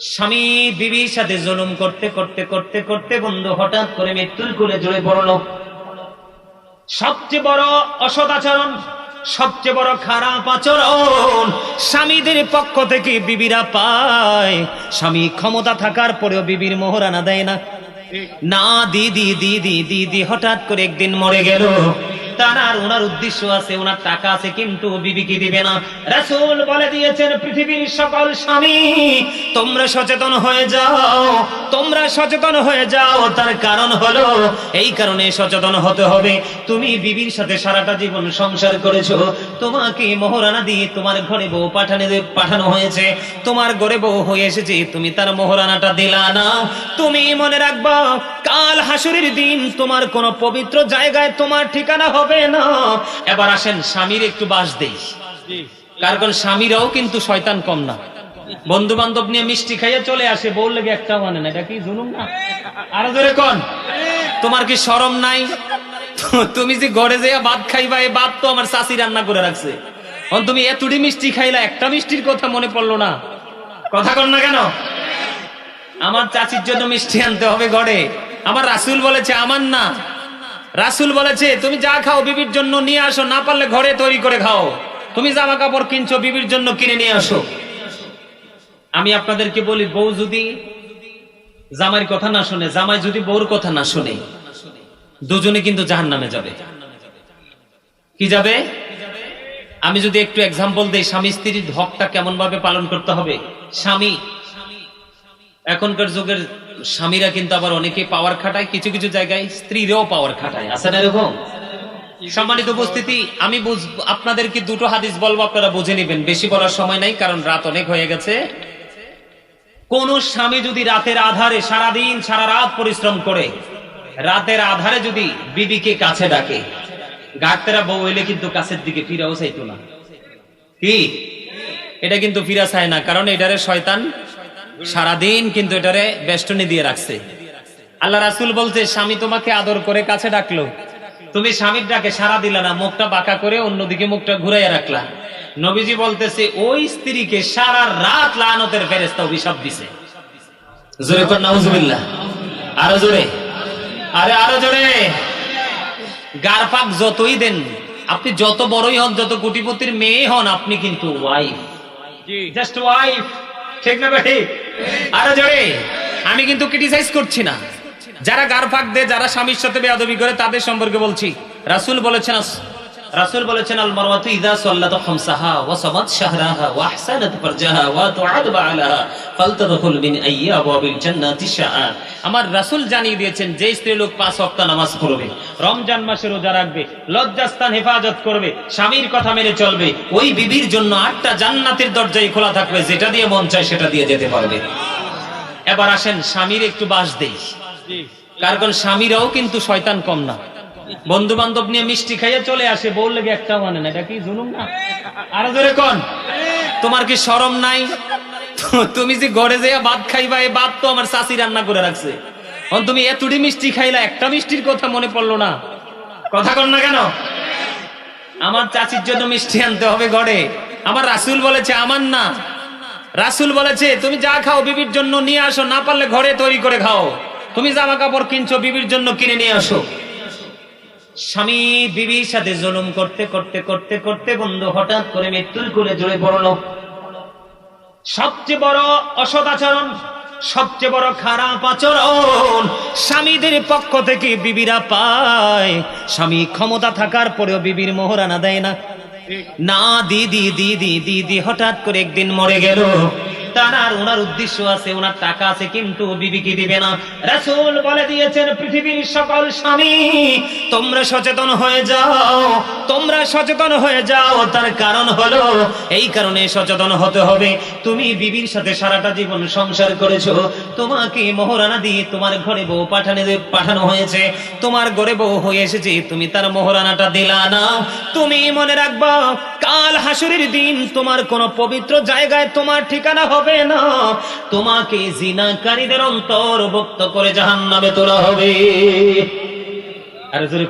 স্বামী বিবির সাথে জুলুম করতে করতে করতে করতে বন্ধু হঠাৎ করে মৃত্যুর কোলে জড়ে পড়ল। সবচেয়ে বড় অসৎ আচরণ, সবচেয়ে বড় খারাপ আচরণ স্বামীদের পক্ষ থেকে বিবিরা পায়। স্বামী ক্ষমতা থাকার পরেও বিবির মোহরানা দেয় না। না, দিদি দিদি দিদি, হঠাৎ করে একদিন মরে গেল। তার আর ওনার উদ্দেশ্য আছে, ওনার টাকা আছে, কিন্তু বিবিকে দিবে না। রাসূল বলে দিয়েছেন, পৃথিবীর সকল স্বামী, তোমরা সচেতন হয়ে যাও, তোমরা সচেতন হয়ে যাও। তার কারণ হলো, এই কারণে সচেতন হতে হবে। তুমি বিবির সাথে সারাটা জীবন সংসার করেছ, তোমাকে মোহরানা দিয়ে তোমার ঘরে বউ পাঠানো পাঠানো হয়েছে। তোমার ঘরে বউ হয়ে এসেছে, তুমি তার মোহরানাটা দিলা না। তুমি মনে রাখবা, কাল হাসুরের দিন তোমার কোন পবিত্র জায়গায় তোমার ঠিকানা হবে না। এবার আসেন, স্বামীর একটু বাস দেই। কারণ স্বামীরাও কিন্তু শয়তান কম না। বন্ধু বান্ধব নিয়ে মিষ্টি খাইয়ে চলে আসে বউ লেগে একটাও মানে না, এটা কি জুলুম না? আরও ধরে কন। তোমার কি শরম নাই? তুমি যে ঘরে যে ভাত খাইবা, এই ভাত তো আমার শাশি রান্না করে রাখছে। তুমি এতটি মিষ্টি খাইলা, একটা মিষ্টির কথা মনে পড়ল না। কথা কর না কেন? আমার চাচির জন্য মিষ্টি আনতে হবে ঘরে। আমার রাসুল বলেছে, আমার না। রাসুল বলেছে, তুমি যা খাও বিবির জন্য নিয়ে আসো, না পারলে ঘরে তৈরি করে খাও। তুমি জামা কাপড় কিনছো, বিবির জন্য কিনে নিয়ে আসো। আমি আপনাদেরকে বলি, বউ যদি জামাইয়ের কথা না শুনে, জামাই যদি বউর কথা না শুনে, দুজনে কিন্তু জাহান নামে যাবে। কি যাবে? আমি যদি একটু এক্সাম্পল দেই, স্বামী স্ত্রীর হকটা কেমন ভাবে পালন করতে হবে? স্বামী এখনকার যুগের স্বামীরা কিন্তু আবার অনেকে পাওয়ার খাটায়, কিছু কিছু জায়গায় স্ত্রীরাও পাওয়ার খাটায়। আছে না এরকম? সম্মানিত উপস্থিতি, আমি আপনাদেরকে দুটো হাদিস বলব, আপনারা বুঝে নেবেন। বেশি বলার সময় নাই, কারণ রাত অনেক হয়ে গেছে। কোন স্বামী যদি রাতের আধারে সারাদিন, সারা রাত পরিশ্রম করে, রাতের আধারে যদি বিবিকে কাছে ডাকে গাড়তেরা বউ এলে কিন্তু কাছের দিকে ফিরাও চাইতো না। কি? এটা কিন্তু ফিরা চায় না, কারণ এটারে শয়তান সারাদিন কিন্তু এটারে বেষ্টনী দিয়ে রাখছে। আল্লাহ রাসুল বলছে স্বামী তোমাকে আদর করে কাছে ডাকলো। তুমি স্বামীর ডাকে সারা দিলা না মুখটা বাঁকা করে অন্যদিকে মুখটা ঘুরাইয়া রাখলা। নবীজি বলতেছে ওই স্ত্রীকে সারা রাত লানতের ফেরেস্তা অভিশাপ দিছে। জোরে কর নাউজুবিল্লাহ। আরও জোরে। আরে আরও জোরে। গারফাক যতই দেন আপনি যত বড়ই হন যত কোটিপতির মেয়ে হন আপনি কিন্তু ওয়াইফ জাস্ট ওয়াইফ ঠিক না ভাই? আরও জোরে, আমি কিন্তু ক্রিটিসাইজ করছি না। যারা গার ফাঁক দেয়, যারা স্বামীর সাথে বেয়াদবি করে, তাদের সম্পর্কে বলছি। রাসুল বলেছেন রাসূল বলেছেন, আল মারওয়াতু ইযা সাল্লাত খামসাহা ওয়া সামাত শাহরাহা ওয়া আহসানাত ফারজাহা ওয়া তুআদ বালাহা ফালতাদখুল মিন আইয়ি আবওয়াবিল জান্নাতি শাআ। আমার রাসূল জানিয়ে দিয়েছেন যে স্ত্রী লোক পাঁচ ওয়াক্ত নামাজ পড়বে, রমজান মাসে রোজা রাখবে, লজ্জাস্থান হেফাজত করবে, স্বামীর কথা মেনে চলবে, ওই বিবির জন্য আটটা জান্নাতের দরজাই খোলা থাকবে, যেটা দিয়ে মন চায় সেটা দিয়ে যেতে পারবে। এবার আসেন, স্বামীর একটু বাস দেই। কারণ স্বামীরাও কিন্তু শয়তান কম না। বন্ধু বান্ধব নিয়ে মিষ্টি খাইয়ে চলে আসে বউ লেগে একটাও মানে না, এটা কি জুলুম না? আরও ধরে কন। তোমার কি শরম নাই? তুমি যে ঘরে যে ভাত খাইবা, এই ভাত তো আমার শাশি রান্না করে রাখছে। তুমি এতটি মিষ্টি খাইলা, একটা মিষ্টির কথা মনে পড়ল না। কথা কর না কেন? আমার চাচির জন্য মিষ্টি আনতে হবে ঘরে। আমার রাসুল বলেছে, আমার না। রাসুল বলেছে, তুমি যা খাও বিবির জন্য নিয়ে আসো, না পারলে ঘরে তৈরি করে খাও। তুমি জামা কাপড় কিনছো, বিবির জন্য কিনে নিয়ে আসো। স্বামী বিবির সাথে জুলুম করতে করতে করতে করতে বন্ধু হঠাৎ করে মৃত্যুর কোলে জড়ে পড়ল। সবচেয়ে বড় অসৎ আচরণ, সবচেয়ে বড় খারাপ আচরণ স্বামীদের পক্ষ থেকে বিবিরা পায়। স্বামী ক্ষমতা থাকার পরেও বিবির মোহরানা দেয় না। না দিদি দিদি দিদি, হঠাৎ করে একদিন মরে গেল। আর ওনার উদ্দেশ্য আছে, ওনার টাকা আছে, কিন্তু বিবিকে দিবে না। রাসূল বলে দিয়েছেন, পৃথিবীর সকল স্বামী, তোমরা সচেতন হয়ে যাও, তোমরা সচেতন হয়ে যাও। তার কারণ হলো, এই কারণে সচেতন হতে হবে। তুমি বিবির সাথে সারাটা জীবন সংসার করেছ, তোমাকে মোহরানা দিয়ে তোমার ঘরে বউ পাঠানো পাঠানো হয়েছে। তোমার ঘরে বউ হয়ে এসেছে, তুমি তার মোহরানাটা দিলা না। তুমি মনে রাখবা কাল হাসুরের দিন, তোমার কোন পবিত্র জায়গায় তোমার ঠিকানা হবে না। তোমাকে জিনাকারীদের অন্তর্ভুক্ত করে জাহান্নামে তোলা হবে। আরে জোরে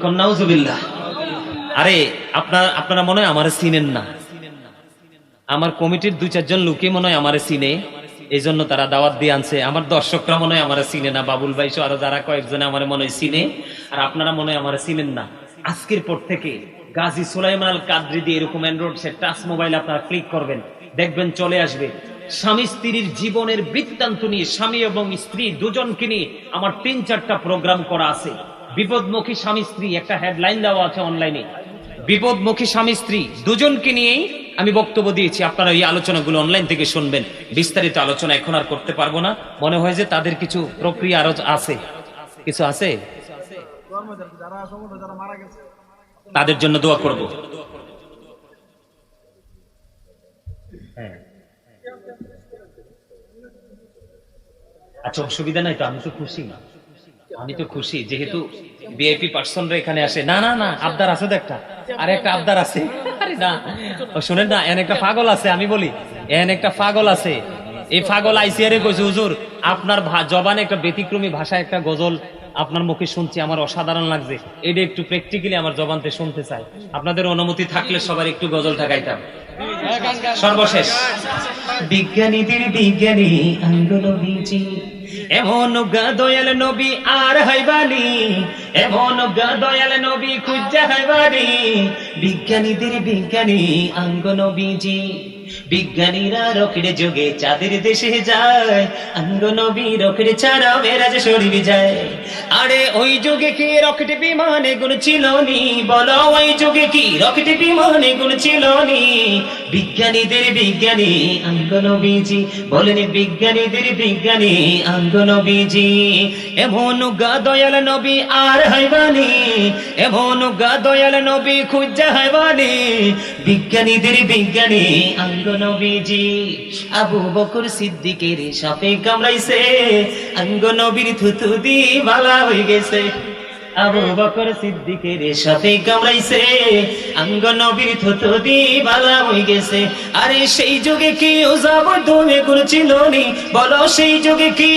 আরে, আপনার, আপনারা মনে হয় আমার চিনেন না। আমার কমিটির দুই, চারজন লোকে মনে হয় আমার চিনে। এই জন্য তারা দাওয়াত দিয়ে আনছে। আমার দর্শকরা মনে হয় আমার চিনে না। বাবুল ভাই আরও যারা কয়েকজনে আমার মনে হয় চিনে। আর আপনারা মনে হয় আমার চিনেন না। আজকের পর থেকে গাজী সুলাইমান আল কাদ্রি দিয়ে এরকম অ্যান্ড্রয়েড সেট টাচ মোবাইল আপনারা ক্লিক করবেন। দেখবেন চলে আসবে। স্বামী স্ত্রীর জীবনের বৃত্তান্ত নিয়ে, স্বামী এবং স্ত্রী দুজনকে নিয়ে আমার তিন চারটা প্রোগ্রাম করা আছে। বিপদমুখী স্বামী স্ত্রী, একটা হেডলাইন দেওয়া আছে অনলাইনে বিপদমুখী স্বামী স্ত্রী দুজনকে নিয়েই আমি বক্তব্য দিয়েছি। আপনারা এই আলোচনাগুলো অনলাইন থেকে শুনবেন। বিস্তারিত আলোচনা এখন আর করতে পারব না। মনে হয় যে তাদের কিছু প্রক্রিয়া আরও আছে। কিছু আছে? যারা মারা গেছে তাদের জন্য দোয়া করব। আচ্ছা অসুবিধা নাই তো আমি তো খুশি না। আমি তো খুশি যেহেতু ভিআইপি পার্সনরা এখানে আসে। না না না আবদার আছে তো একটা। আর একটা আবদার আছে। না শুনেন না এন একটা পাগল আছে আমি বলি এন একটা পাগল আছে। এই পাগল আইসিআরে কইছে হুজুর। আপনার জবানে একটা ব্যতিক্রমী ভাষায় একটা গজল আপনার মুখে শুনছি আমার অসাধারণ লাগছে। এটা একটু প্র্যাকটিক্যালি আমার জবানতে শুনতে চাই। আপনাদের অনুমতি থাকলে সবার একটু গজল গাইতাম সর্বশেষ। বিজ্ঞানীদের বিজ্ঞানী আঙ্গনবীজি এমন দয়াল নবী আর হাইবানি। এমন দয়াল নবী খুঁজা হাইবানি। বিজ্ঞানীদের বিজ্ঞানী আঙ্গনবীজি বিজ্ঞানীরা রকেটে যোগে চাঁদের দেশে যায়। আঙ্গনবী রকেটে ছাড়া মেরাজ শরীর যায়। আরে ওই যুগে কি রকেট বিমানে গুণ ছিল নি? বলো, ওই যুগে কি রকেট বিমানে গুণ ছিল নি? বিজ্ঞানীদের বিজ্ঞানী, আঙ্গনবীজি। বলেন বিজ্ঞানীদের বিজ্ঞানী, আঙ্গনবীজি। এমন গা দয়াল নবী আর হাইবানি। এমন গা দয়াল নবী খুঁজা হাইবানি। বিজ্ঞানীদের বিজ্ঞানী, আঙ্গনবীজি। আবু বকর সিদ্দিকের সাপে কামড়াইছে। আঙ্গনবীর থুতু দি বালা হয়ে গেছে। আবু বকর সিদ্দিকের সাথে কামড়াইছে। আঙ্গ নবীর থতো দি বালা হয়ে গেছে। আরে সেই যুগে কি নি। বলো সেই যুগে কি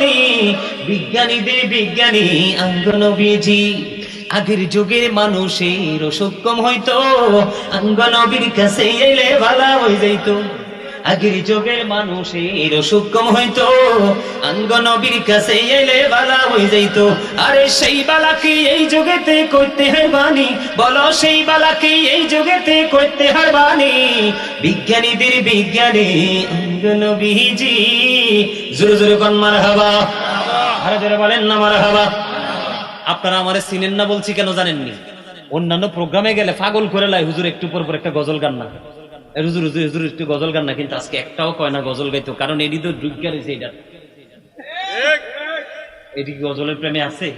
নি। বিজ্ঞানীদের বিজ্ঞানী আঙ্গ নবীজি আগের যুগের মানুষের অসুখ কম হইতো। আঙ্গ নবীর কাছে এলে ভালা হয়ে যাইতো। আগের যুগের মানুষের অসুখ কম হইতো। আঙ্গ নবীর কাছে এলে বালা হয়ে যাইত। আরে সেই বালাকে এই যুগেতে করতে হয় বাণী। বলো সেই বালাকে এই যুগেতে করতে হয় বাণী। বিজ্ঞানীদের বিজ্ঞানী আঙ্গ নবীজি, জোরে জোরে কন মার হাবা আরে জোরে বলেন না মার হাবা আপনারা আমারে চিনেন না বলছি কেন জানেননি? অন্যান্য প্রোগ্রামে গেলে পাগল করে লাই, হুজুর একটু পর পর একটা গজল গান না। এ হুজুর হুজুর হুজুর একটু গজল গান না, কিন্তু আজকে একটাও কয় না গজল গাইতো, কারণ এটি তো দুর্গা রয়েছে এটা। এটি গজলের প্রেমে আছে?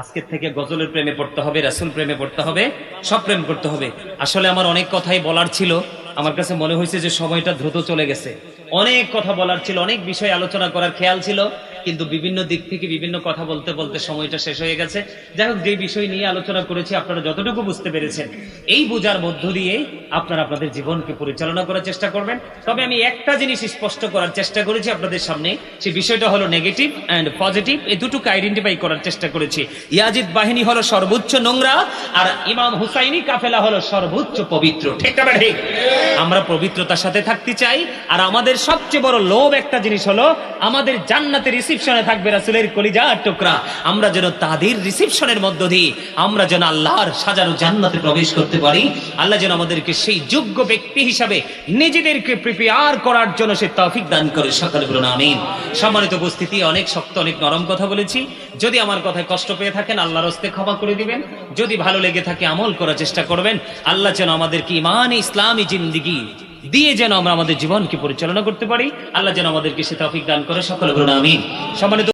আজকের থেকে গজলের প্রেমে পড়তে হবে, রাসুল প্রেমে পড়তে হবে, সব প্রেম করতে হবে। আসলে আমার অনেক কথাই বলার ছিল, আমার কাছে মনে হয়েছে যে সময়টা দ্রুত চলে গেছে। অনেক কথা বলার ছিল, অনেক বিষয় আলোচনা করার খেয়াল ছিল কিন্তু বিভিন্ন দিক থেকে বিভিন্ন কথা বলতে বলতে সময়টা শেষ হয়ে গেছে। যাই হোক, যে বিষয় নিয়ে আলোচনা করেছি, আপনারা যতটুকু বুঝতে পেরেছেন, এই বোঝার মধ্য দিয়ে আপনারা আপনাদের জীবনকে পরিচালনা করার চেষ্টা করবেন। তবে আমি একটা জিনিস স্পষ্ট করার চেষ্টা করেছি আপনাদের সামনে, সেই বিষয়টা হলো নেগেটিভ অ্যান্ড পজিটিভ এই দুটোকে আইডেন্টিফাই করার চেষ্টা করেছি। ইয়াজিদ বাহিনী হলো সর্বোচ্চ নোংরা আর ইমাম হুসাইনি কাফেলা হলো সর্বোচ্চ পবিত্র। ঠিক না ঠিক? আমরা পবিত্রতার সাথে থাকতে চাই আর আমাদের সবচেয়ে বড় লোভ একটা জিনিস হলো আমাদের জান্নাতের রিসিপশনে থাকবে রাসুলের কলিজা টুকরা। আমরা যেন তাদের রিসিপশনের মধ্য দিয়ে আমরা যেন আল্লাহর সাজানো জান্নাতে প্রবেশ করতে পারি। আল্লাহ যেন আমাদেরকে সেই যোগ্য ব্যক্তি হিসাবে নিজেদেরকে প্রিপেয়ার করার জন্য সে তৌফিক দান করে। সকালে বলুন, আমিন। সম্মানিত উপস্থিতি, অনেক শক্ত, অনেক নরম কথা বলেছি। যদি আমার কথায় কষ্ট পেয়ে থাকেন, আল্লাহর হস্তে ক্ষমা করে দিবেন। যদি ভালো লেগে থাকে, আমল করার চেষ্টা করবেন। আল্লাহ যেন আমাদেরকে ইমান ইসলামী জিন্দিগি দিয়ে যেন আমরা আমাদের জীবনকে পরিচালনা করতে পারি। আল্লাহ যেন আমাদেরকে সে তফিক দান করে। সকলে বলুন আমি সম্মানিত